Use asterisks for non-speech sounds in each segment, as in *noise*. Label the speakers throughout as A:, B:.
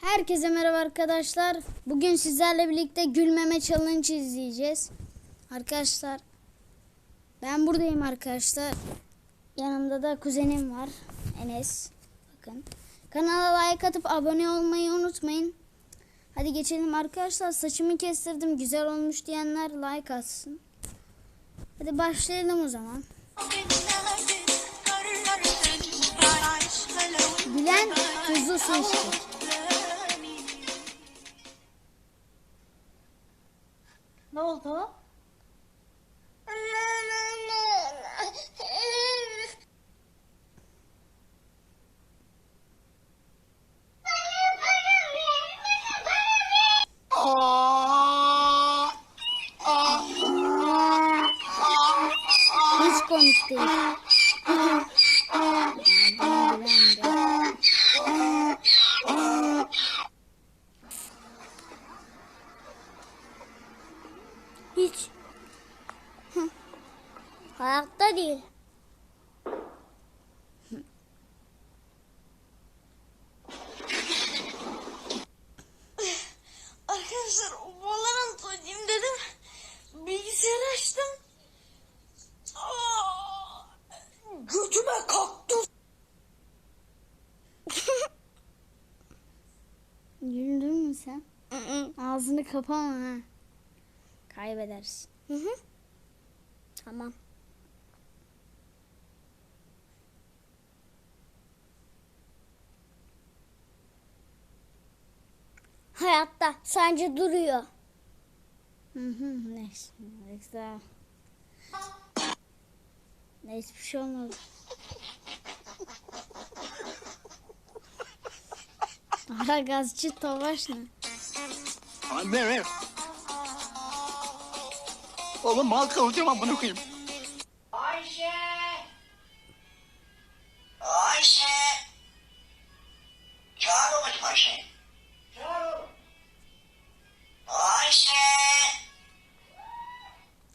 A: Herkese merhaba arkadaşlar. Bugün sizlerle birlikte gülmeme challenge izleyeceğiz. Arkadaşlar ben buradayım arkadaşlar. Yanımda da kuzenim var. Enes. Bakın. Kanala like atıp abone olmayı unutmayın. Hadi geçelim arkadaşlar. Saçımı kestirdim. Güzel olmuş diyenler like atsın. Hadi başlayalım o zaman. Gülen tuzlu su.
B: Ne oldu?
A: Hiç komik değil. Ya, bunu bilen de. Hiç. Hı. Hayatta değil.
B: Arkadaşlar Valorant oynayayım dedim. Bilgisayarı açtım. Aa, götüme kaktüs.
A: Güldün mü sen? Ağzını kapama ha. Kaybedersin.
B: Hı hı. Tamam. Hayatta sadece duruyor.
A: Hı hı. Neyse. Neyse. Neyse bir şey olmadı. Ara gazcı Tovaş ne?
C: Anne ver. Oğlum mal kavuracağım amına koyayım.
D: Ayşe! Ayşe! Çağır babacım Ayşe. Çağır oğlum. Ayşe!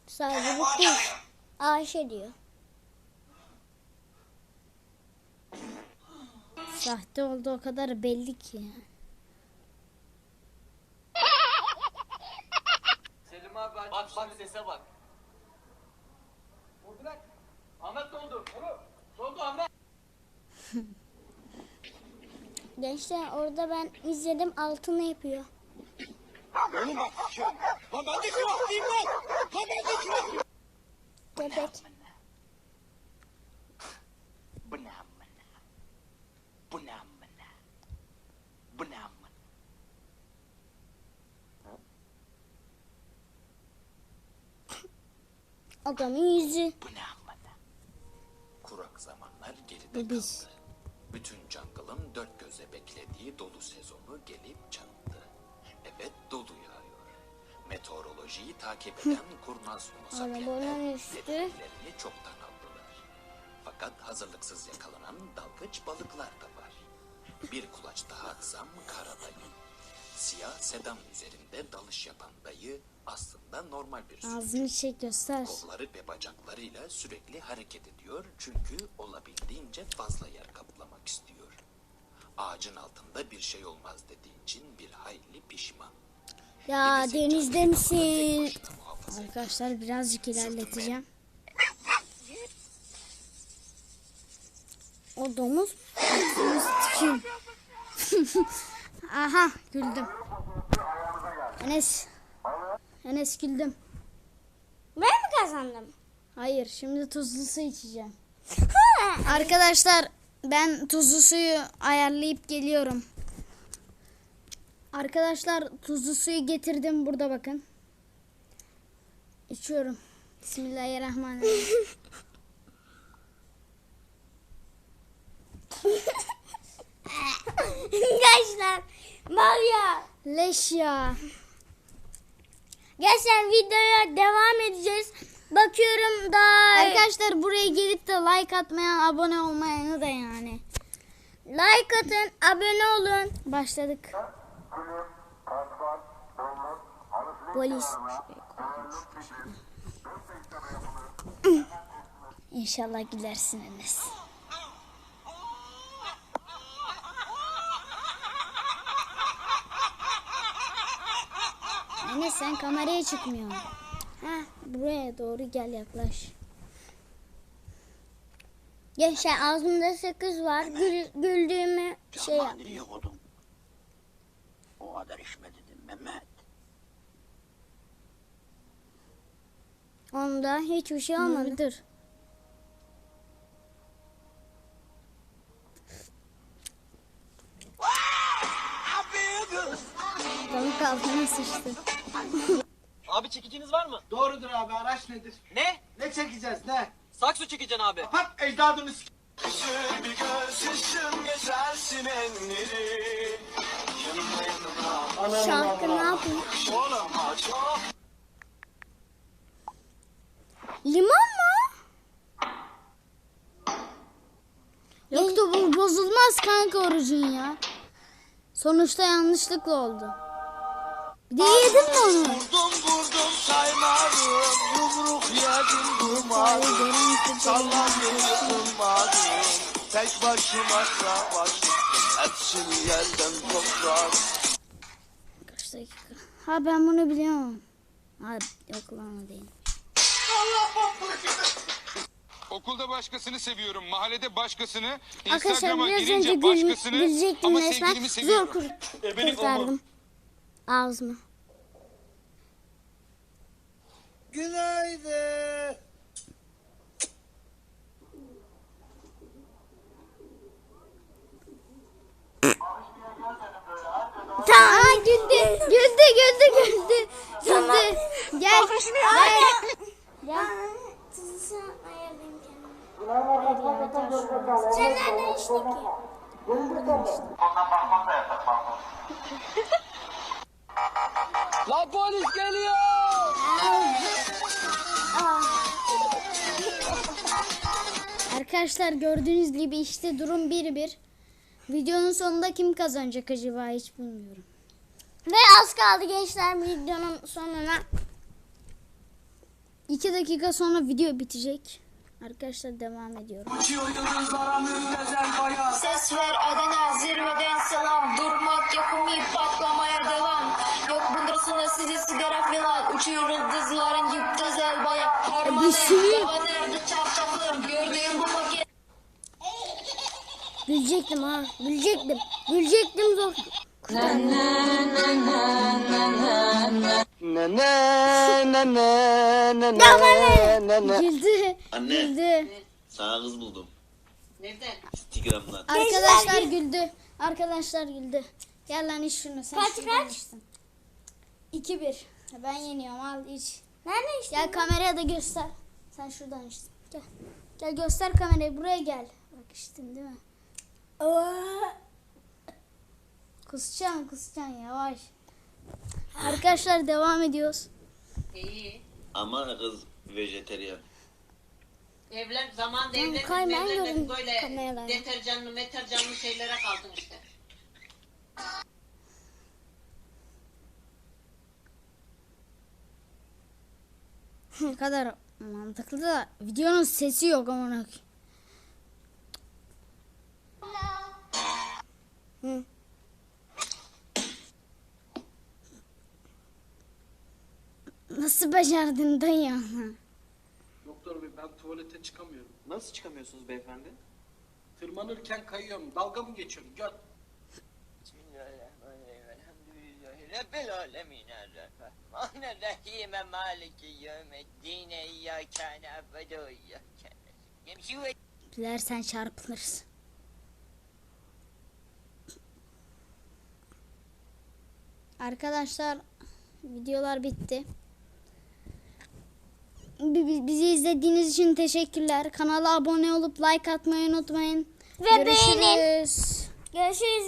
B: Sadece bu
D: çalıyor.
B: Ayşe diyor.
A: Sahte oldu o kadar belli ki. ya.
E: Selim abi. Bak bak sese bak. Oldu lan. Ahmet ne oldu? Oğlum. Ne oldu Ahmet? *laughs*
B: Gençler orada ben izledim altını yapıyor.
C: Oğlum bak. Şu, lan ben de kıraklıyım lan. Lan ben de kıraklıyım.
B: Köpek.
C: Bu ne amına? Bu ne amına? Bu ne amına?
B: Adamın yüzü.
C: Bu ne amına?
F: Kurak zamanlar geride
A: Bu biz.
F: kaldı. Bütün jungle'ın dört göze beklediği dolu sezonu gelip çattı. Evet dolu yağıyor. Meteorolojiyi takip eden kurnaz homo
B: Arabanın üstü.
F: hedeflerini çoktan aldılar. Fakat hazırlıksız yakalanan dalgıç balıklar da var. Bir kulaç daha atsam karadayı. Siyah sedan üzerinde dalış yapan dayı aslında normal bir sürücü.
A: Ağzını çek göster.
F: Kolları ve bacaklarıyla sürekli hareket ediyor çünkü olabildiğince fazla yer kaplamak istiyor. Ağacın altında bir şey olmaz dediği için bir hayli pişman.
B: Ya
F: Birisi
B: denizde misin?
A: Arkadaşlar birazcık ilerleteceğim.
B: O domuz. *laughs*
A: Aha güldüm. Enes. Enes güldüm.
B: Ben mi kazandım?
A: Hayır şimdi tuzlu su içeceğim. *laughs* Arkadaşlar ben tuzlu suyu ayarlayıp geliyorum. Arkadaşlar tuzlu suyu getirdim burada bakın. İçiyorum. Bismillahirrahmanirrahim.
B: Gençler var ya.
A: Leş ya.
B: Gençler videoya devam edeceğiz. Bakıyorum da
A: Arkadaşlar buraya gelip de like atmayan abone olmayanı da yani.
B: like atın, abone olun.
A: Başladık. Polis. İnşallah gülersin Enes sen kameraya çıkmıyorsun. Heh, buraya doğru gel yaklaş.
B: Gençler ağzımda sakız var. Gül, güldüğümü şey yap.
C: Nereye koydun? O kadar içme dedim Mehmet.
B: Onda hiçbir şey olmadı.
A: Dur.
G: Doğrudur abi araç nedir?
E: Ne?
G: Ne çekeceğiz ne?
E: Saksı çekeceksin abi.
G: Pat ecdadını s-
B: Şarkı ne yapayım? Limon mu?
A: Yok da bu bozulmaz kanka orucun ya. Sonuçta yanlışlıkla oldu. Bir de yedin mi onu?
H: Vurdum vurdum saymadım Yumruk yedim durmadım Sallandım yıkılmadım Tek başıma savaştım Hepsini yerden toprak
A: Kaç dakika? Ha ben bunu biliyorum. Ha yok lan o değil.
I: Okulda başkasını seviyorum, mahallede başkasını,
B: Arkadaşlar
I: Instagram'a
B: biraz önce
I: girince
B: gül,
I: başkasını
B: gülecektim
I: ama
B: resmen.
I: sevgilimi
B: Zor
I: seviyorum.
B: kur- kurtardım. Ağzımı.
H: Günaydın
A: Tamam güldü. Güldü güldü güldü. Güldü. Gel. Gel.
B: Sen nereden içtin ki? *laughs*
E: Lan polis geliyor.
A: Arkadaşlar gördüğünüz gibi işte durum 1-1. Videonun sonunda kim kazanacak acaba hiç bilmiyorum.
B: Ve az kaldı gençler videonun sonuna.
A: 2 dakika sonra video bitecek. Arkadaşlar devam ediyorum.
D: Ses ver Adana zirveden sizi sigara filan Uçuyor yıldızların güzel bayak Harmanı
A: sürü-
D: hava nerede çarşafım Gördüğüm bu paket
B: Gülecektim ha. Gülecektim. Gülecektim zor.
H: Ne ne ne ne ne ne ne ne
A: Güldü.
J: Anne.
A: Güldü.
J: Sana kız buldum. Nereden? Instagram'dan.
A: Arkadaşlar güldü. Arkadaşlar güldü. Gel lan iç şunu. Sen
B: Kaç, kaç?
A: İçtin. 2-1. Ben yeniyorum al iç.
B: Nerede içtin?
A: Gel kameraya da göster. Sen şuradan içtin. Gel. Gel göster kamerayı. Buraya gel. Bak içtin değil mi? Kusacaksın kusacaksın yavaş. Arkadaşlar devam ediyoruz.
J: Ama kız vejeteryan.
K: Evlen zaman
B: kaymağı
K: evlenmedik
B: gördüm
K: böyle
B: kameraya.
K: deterjanlı meterjanlı şeylere kaldın işte.
A: Ne kadar mantıklı da videonun sesi yok amına koyayım. Hı. Nasıl becerdin dayı?
G: Doktor bey ben tuvalete çıkamıyorum.
E: Nasıl çıkamıyorsunuz beyefendi?
G: Tırmanırken kayıyorum. Dalga mı geçiyorum? Gör.
K: Bismillahirrahmanirrahim. Rabbil alemin. Errahmanir rahime maliki yevmeddine iyyâke na'budu ve iyyâke nestaîn. Yemşi ve
A: Dilersen çarpılırsın. Arkadaşlar videolar bitti. Bi- bi- Bizi izlediğiniz için teşekkürler. Kanala abone olup like atmayı unutmayın.
B: Ve beğenin.
A: Görüşürüz.
B: Görüşürüz.